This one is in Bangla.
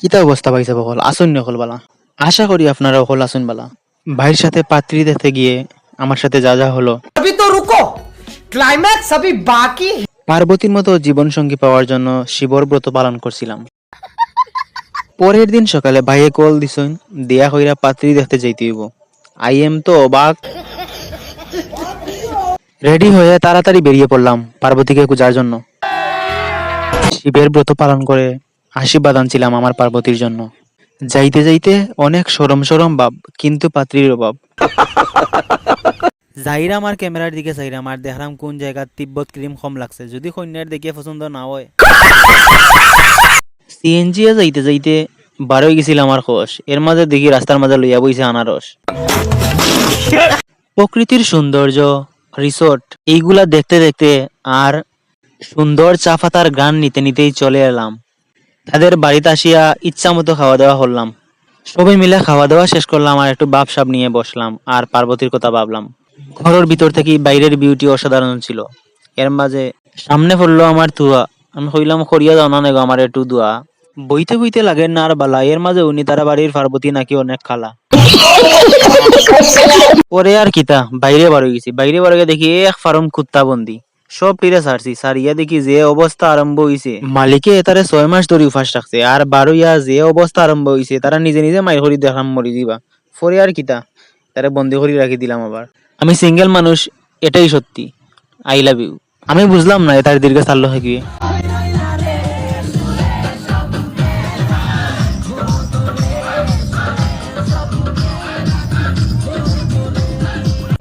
কিতা অবস্থা পাইছে বকল আসুন নকল বালা আশা করি আপনারা অকল আসুন বালা ভাইয়ের সাথে পাত্রী দেখতে গিয়ে আমার সাথে যা যা হলো अभी तो रुको क्लाइमैक्स अभी बाकी है পার্বতীর মতো জীবনসঙ্গী পাওয়ার জন্য শিবর ব্রত পালন করছিলাম পরের দিন সকালে ভাইয়ে কল দিছইন দিয়া কইরা পাত্রী দেখতে যাইতে হইব আই এম তো অবাক রেডি হয়ে তাড়াতাড়ি বেরিয়ে পড়লাম পার্বতীকে পূজার জন্য শিবের ব্রত পালন করে আশীর্বাদ আনছিলাম আমার পার্বতীর জন্য। যাইতে যাইতে অনেক সরম সরম ভাব কিন্তু পাত্রীর অভাব। যাইরাম আর ক্যামেরার দিকে চাইরাম আর দেখলাম কোন জায়গার তিব্বত ক্রিম কম লাগছে? যদি কন্যার দেখে পছন্দ না হয়। সিএনজি যাইতে যাইতে বারোই গেছিল আমার খোশ। এর মাঝে দেখি রাস্তার মাঝে লইয়া বইছে আনারস। প্রকৃতির সৌন্দর্য রিসোর্ট এইগুলা দেখতে দেখতে আর সুন্দর চা পাতার গান নিতে নিতেই চলে এলাম। তাদের বাড়িতে আসিয়া ইচ্ছা মতো খাওয়া দাওয়া করলাম। সবাই মিলে খাওয়া দাওয়া শেষ করলাম আর একটু বাপ সাপ নিয়ে বসলাম আর পার্বতীর কথা ভাবলাম। ঘরের ভিতর থেকে বাইরের বিউটি অসাধারণ ছিল। এর মাঝে সামনে পড়ল আমার তুয়া। আমি হইলাম করিয়া দাও না আমার একটু দুয়া। বইতে বইতে লাগে না আর বালা। এর মাঝে উনি তারা বাড়ির পার্বতী নাকি অনেক খালা। পরে আর কিতা বাইরে বার হয়ে গেছি। বাইরে বার দেখি এক ফার্ম কুত্তা বন্দি। সব টিরে সারছি সারিয়া দেখি যে অবস্থা আরম্ভ হইছে। মালিকে তারে ছয় মাস ধরে উপাস রাখছে, আর বারো ইয়া যে অবস্থা আরম্ভ হইছে, তারা নিজে নিজে মাই করি দেখাম মরি দিবা। ফরে আর কিতা? তারে বন্দি করি রাখি দিলাম আবার। আমি সিঙ্গেল মানুষ, এটাই সত্যি। আই লাভ ইউ আমি বুঝলাম না এটার দীর্ঘ চাল্য কি